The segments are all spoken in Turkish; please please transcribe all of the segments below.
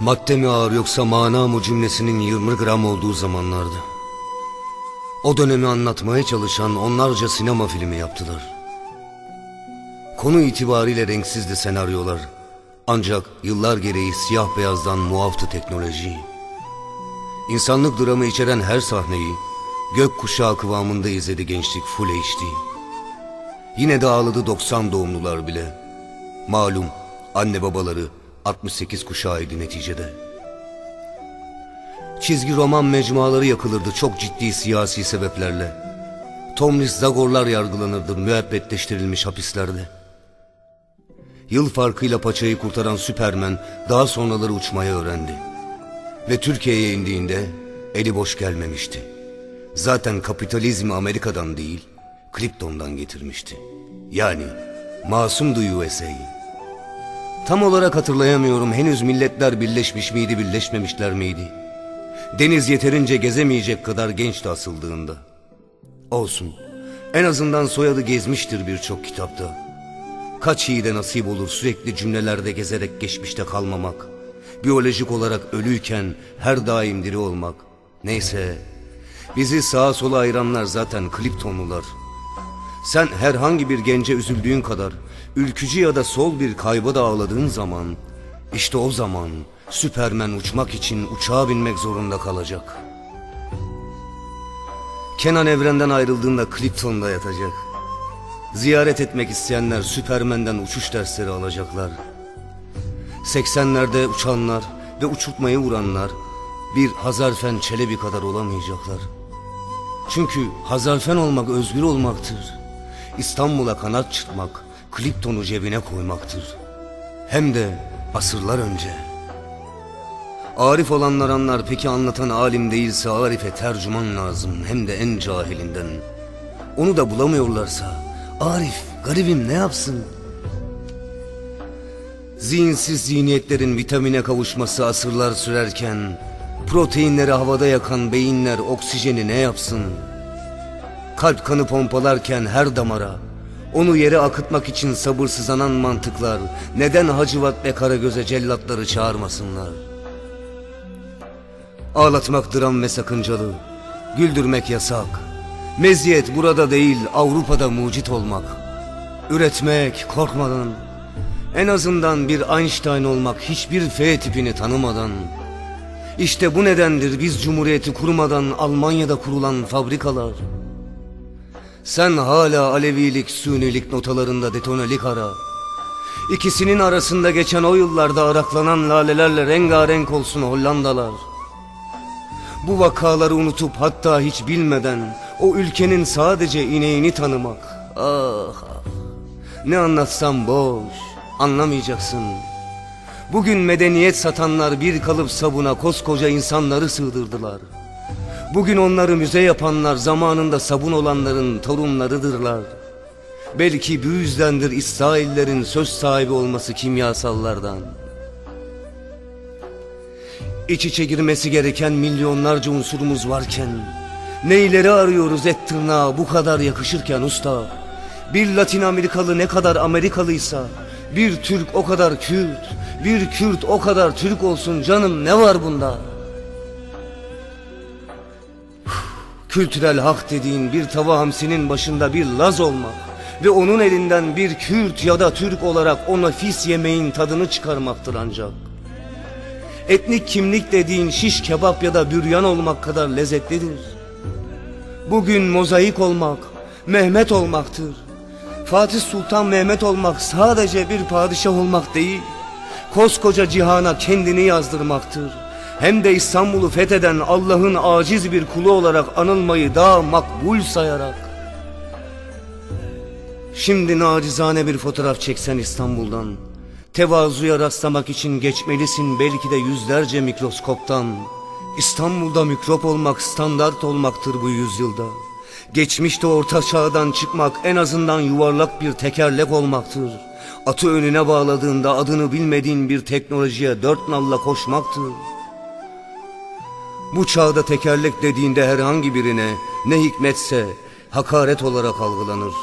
Madde mi ağır yoksa mana mı cümlesinin 20 gram olduğu zamanlardı. O dönemi anlatmaya çalışan onlarca sinema filmi yaptılar. Konu itibariyle renksizdi senaryolar. Ancak yıllar gereği siyah beyazdan muaftı teknoloji. İnsanlık dramı içeren her sahneyi gök kuşağı kıvamında izledi gençlik Full HD. Yine de ağladı 90 doğumlular bile. Malum anne babaları 68 kuşağıydı neticede. Çizgi roman mecmuaları yakılırdı çok ciddi siyasi sebeplerle. Tomris Zagorlar yargılanırdı müebbetleştirilmiş hapislerde. Yıl farkıyla paçayı kurtaran Süpermen daha sonraları uçmayı öğrendi. Ve Türkiye'ye indiğinde eli boş gelmemişti. Zaten kapitalizmi Amerika'dan değil, Krypton'dan getirmişti. Yani masumdu USA. Tam olarak hatırlayamıyorum henüz milletler birleşmiş miydi birleşmemişler miydi? Deniz yeterince gezemeyecek kadar gençti asıldığında. Olsun. En azından soyadı gezmiştir birçok kitapta. Kaç iyi de nasip olur sürekli cümlelerde gezerek geçmişte kalmamak. Biyolojik olarak ölüyken her daim diri olmak. Neyse. Bizi sağa sola ayıranlar zaten kliptonlular. Sen herhangi bir gence üzüldüğün kadar ülkücü ya da sol bir kayba da ağladığın zaman işte o zaman Süpermen uçmak için uçağa binmek zorunda kalacak. Kenan evrenden ayrıldığında Krypton'da yatacak. Ziyaret etmek isteyenler Süpermen'den uçuş dersleri alacaklar. 80'lerde uçanlar ve uçurtmayı vuranlar bir Hazarfen Çelebi kadar olamayacaklar. Çünkü Hazarfen olmak özgür olmaktır. İstanbul'a kanat çırpmak, Klipton'u cebine koymaktır. Hem de asırlar önce. Arif olanlar anlar peki anlatan alim değilse Arif'e tercüman lazım hem de en cahilinden. Onu da bulamıyorlarsa Arif garibim ne yapsın? Zihinsiz zihniyetlerin vitamine kavuşması asırlar sürerken Proteinleri havada yakan beyinler oksijeni ne yapsın? Kalp kanı pompalarken her damara Onu yere akıtmak için sabırsızlanan mantıklar Neden Hacivat ve Karagöz'e cellatları çağırmasınlar? Ağlatmak dram ve sakıncalı Güldürmek yasak Meziyet burada değil Avrupa'da mucit olmak. Üretmek korkmadan En azından bir Einstein olmak hiçbir F tipini tanımadan. İşte bu nedendir biz cumhuriyeti kurmadan Almanya'da kurulan fabrikalar. Sen hala Alevilik, Sünnilik notalarında detonelik ara. İkisinin arasında geçen o yıllarda araklanan lalelerle rengarenk olsun Hollandalar. Bu vakaları unutup hatta hiç bilmeden o ülkenin sadece ineğini tanımak. Ah, ah. ne anlatsam boş, anlamayacaksın. Bugün medeniyet satanlar bir kalıp sabuna koskoca insanları sığdırdılar. Bugün onları müze yapanlar zamanında sabun olanların torunlarıdırlar. Belki bu yüzdendir İsraillerin söz sahibi olması kimyasallardan.'' İç içe girmesi gereken milyonlarca unsurumuz varken Neyleri arıyoruz et tırnağa bu kadar yakışırken usta? Bir Latin Amerikalı ne kadar Amerikalıysa Bir Türk o kadar Kürt Bir Kürt o kadar Türk olsun canım ne var bunda? Kültürel hak dediğin bir tava hamsinin başında bir Laz olmak Ve onun elinden bir Kürt ya da Türk olarak o nefis yemeğin tadını çıkarmaktır ancak. Etnik kimlik dediğin şiş kebap ya da büryan olmak kadar lezzetlidir. Bugün mozaik olmak, Mehmet olmaktır. Fatih Sultan Mehmet olmak sadece bir padişah olmak değil, koskoca cihana kendini yazdırmaktır. Hem de İstanbul'u fetheden Allah'ın aciz bir kulu olarak anılmayı daha makbul sayarak. Şimdi nacizane bir fotoğraf çeksen İstanbul'dan, Tevazuya rastlamak için geçmelisin belki de yüzlerce mikroskoptan. İstanbul'da mikrop olmak standart olmaktır bu yüzyılda. Geçmişte orta çağdan çıkmak en azından yuvarlak bir tekerlek olmaktır. Atı önüne bağladığında adını bilmediğin bir teknolojiye dört nalla koşmaktır. Bu çağda tekerlek dediğinde herhangi birine ne hikmetse hakaret olarak algılanır.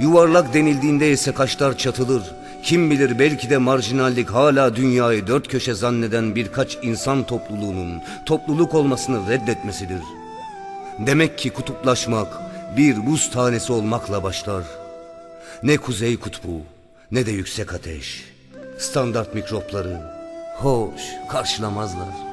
Yuvarlak denildiğinde ise kaşlar çatılır. Kim bilir belki de marjinallik hala dünyayı dört köşe zanneden birkaç insan topluluğunun topluluk olmasını reddetmesidir. Demek ki kutuplaşmak bir buz tanesi olmakla başlar. Ne kuzey kutbu ne de yüksek ateş. Standart mikropları hoş karşılamazlar.